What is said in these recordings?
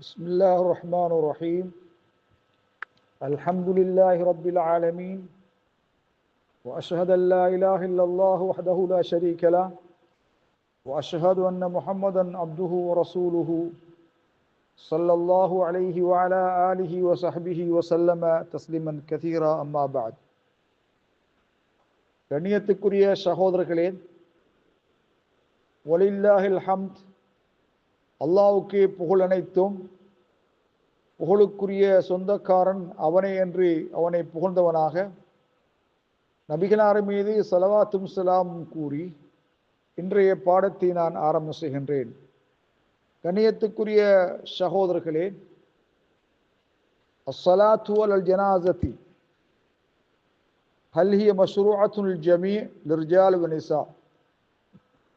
بسم الله الرحمن الرحيم. الحمد لله رب العالمين وأشهد أن لا إله إلا الله وحده لا شريك له وأشهد أن محمدا عبده ورسوله صلى الله عليه وعلى آله وصحبه وسلم تسليما كثيرا. أما بعد கண்ணியத்துக்குரிய சகோதரர்களே ஒலில்லாஹில் ஹம்த் அல்லாவுக்கே புகழ் அனைத்தும் புகழுக்குரிய சொந்தக்காரன் அவனே என்று அவனை புகழ்ந்தவனாக நபிகளார் மீது சலவாத்தும் சலாமும் கூறி இன்றைய பாடத்தை நான் ஆரம்பம் செய்கின்றேன். கணியத்துக்குரிய சகோதரர்களே அஸ்ஸலாத்து அல் ஜனாசதி ஹல்ஹிய மஷ்ரூஅத்துல் ஜமீ லிர்ஜால் வனிசா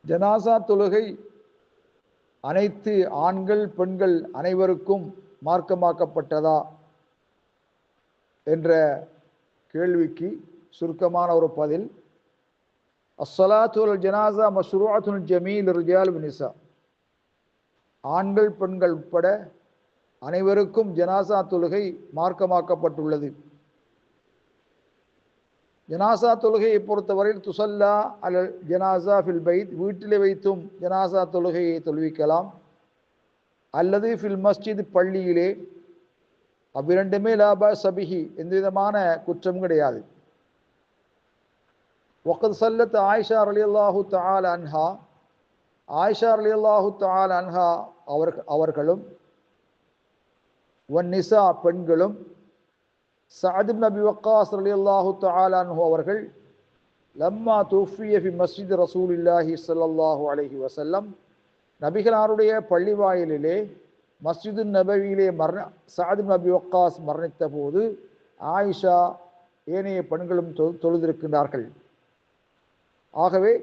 ஜனாசா தொழுகை அனைத்து ஆண்கள் பெண்கள் அனைவருக்கும் மார்க்கமாக்கப்பட்டதா என்ற கேள்விக்கு சுருக்கமான ஒரு பதில் அஸ்ஸலாத்து ஜனாசா மஷ்ரூஅத்துல் ஜமீல் ரிஜால் நிசா. ஆண்கள் பெண்கள் உட்பட அனைவருக்கும் ஜனாசா தொழுகை மார்க்கமாக்கப்பட்டுள்ளது. ஜனாசா தொழுகையை பொறுத்தவரையில் துசல்லா அல் ஜனாசா ஃபில் பைத் வீட்டிலே வைத்தும் ஜனாசா தொழுகையை தொழுவிக்கலாம். அல்லது ஃபில் மஸ்ஜித் பள்ளியிலே அவ்விரண்டுமே லாபா சபிஹி எந்த விதமான குற்றம் கிடையாது. ஒக்கத் சல்லத் ஆயிஷா அலி அல்லாஹு தால் அன்ஹா ஆயிஷா அலி அல்லாஹு தால் அன்ஹா அவர் அவர்களும் ஒன் நிசா பெண்களும் சஅத் நபி வக்காஸ் அலி அல்லாஹு தாலான்ஹு அவர்கள் லம்மா துஃபியபி மஸ்ஜித் மஸ்ஜித் ரசூலில்லாஹி ஸல்லல்லாஹு அலஹி வசல்லம் நபிகளாருடைய பள்ளிவாயிலே மஸ்ஜிது நபவியிலே மரண சாதிப் நபி வக்காஸ் மரணித்த போது ஆயிஷா ஏனைய பெண்களும் தொழுதிருக்கின்றார்கள். ஆகவே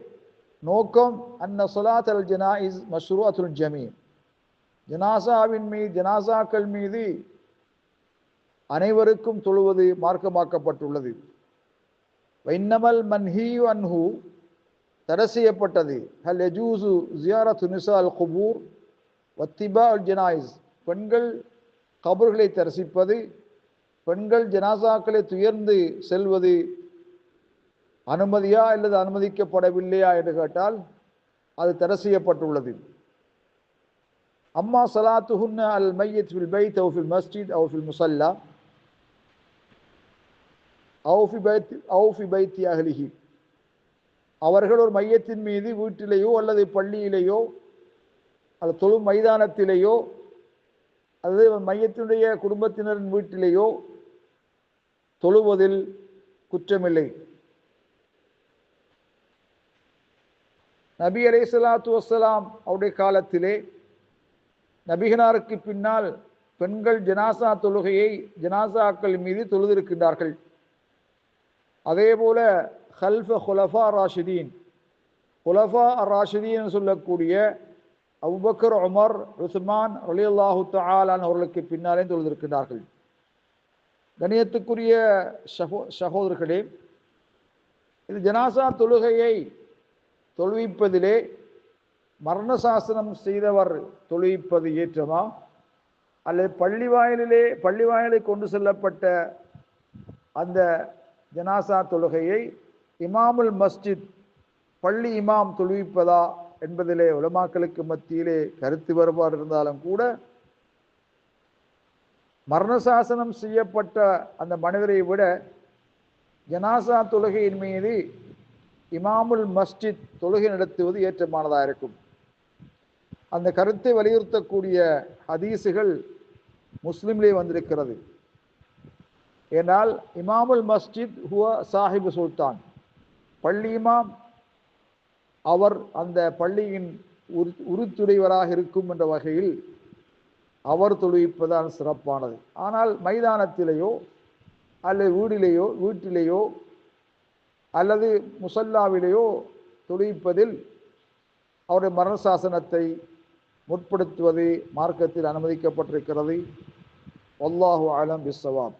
நோக்கம் அன்ன சொலாத் அல் ஜனாயிஸ் மஷ்ரூஅத்துல் ஜமீன். ஜனாசாவின் மீது ஜனாசாக்கள் மீது அனைவருக்கும் தொழுவது மார்க்கமாக்கப்பட்டுள்ளது. வைன்னமல் மன்ஹி அன்ஹு தடை செய்யப்பட்டது ஹல் எஜூசு ஜியாரத்து துனிசா அல் குபூர் வத்திபா அல் ஜனாயிஸ் பெண்கள் கபர்களை தரிசிப்பது பெண்கள் ஜனாசாக்களை துயர்ந்து செல்வது அனுமதியா அல்லது அனுமதிக்கப்படவில்லையா என்று கேட்டால் அது தடை செய்யப்பட்டுள்ளது அம்மா சலாத்துஹுன்ன அல் மையத் ஃபில் பைத் அவுஃபில் மஸ்ஜித் ஃபில் முசல்லா அவுஃபி பைத் அவர்கள் ஒரு மையத்தின் மீது வீட்டிலேயோ அல்லது பள்ளியிலேயோ அல்லது தொழு மைதானத்திலேயோ அல்லது மையத்தினுடைய குடும்பத்தினரின் வீட்டிலேயோ தொழுவதில் குற்றமில்லை. நபி அலை சலாத்து வசலாம் அவருடைய காலத்திலே நபிகனாருக்கு பின்னால் பெண்கள் ஜனாசா தொழுகையை ஜனாசாக்கள் மீது தொழுதிருக்கின்றார்கள். அதே போல ஹல்ஃப ஹுலஃபா ராஷிதீன். ஹுலஃபா ராஷிதீன் சொல்லக்கூடிய அபுபக்கர் உமர் உஸ்மான் அலி அல்லாஹு தாலான் அவர்களுக்கு பின்னாலே தொழுதிருக்கின்றார்கள். கணியத்துக்குரிய சகோ சகோதரர்களே இது ஜனாசா தொழுகையை தொழுவிப்பதிலே மரண சாசனம் செய்தவர் தொழுவிப்பது ஏற்றமா? அல்லது பள்ளி வாயிலே பள்ளி வாயிலை கொண்டு செல்லப்பட்ட அந்த ஜனாசா தொழுகையை இமாமுல் மஸ்ஜித் பள்ளி இமாம் தொழுவிப்பதா என்பதிலே உலமாக்களுக்கு மத்தியிலே கருத்து வேறுபாடு இருந்தாலும் கூட மரணசாசனம் செய்யப்பட்ட அந்த மனிதரை விட ஜனாசா தொழுகையின் மீது இமாமுல் மஸ்ஜித் தொழுகை நடத்துவது ஏற்றமானதாக இருக்கும். அந்த கருத்தை வலியுறுத்தக்கூடிய ஹதீஸுகள் முஸ்லீம்லேயே வந்திருக்கிறது. ஏனால் இமாமுல் மஸ்ஜித் ஹுவ சாஹிபு சுல்தான். பள்ளி இமாம் அவர் அந்த பள்ளியின் உரு உருத்துடையவராக இருக்கும் என்ற வகையில் அவர் தொழுவிப்பதான் சிறப்பானது. ஆனால் மைதானத்திலேயோ அல்லது வீடிலேயோ வீட்டிலேயோ அல்லது முசல்லாவிலேயோ தொழுவிப்பதில் அவருடைய மரணசாசனத்தை முற்படுத்துவது மார்க்கத்தில் அனுமதிக்கப்பட்டிருக்கிறது. அல்லாஹு ஆலம் பிஸ்வாப்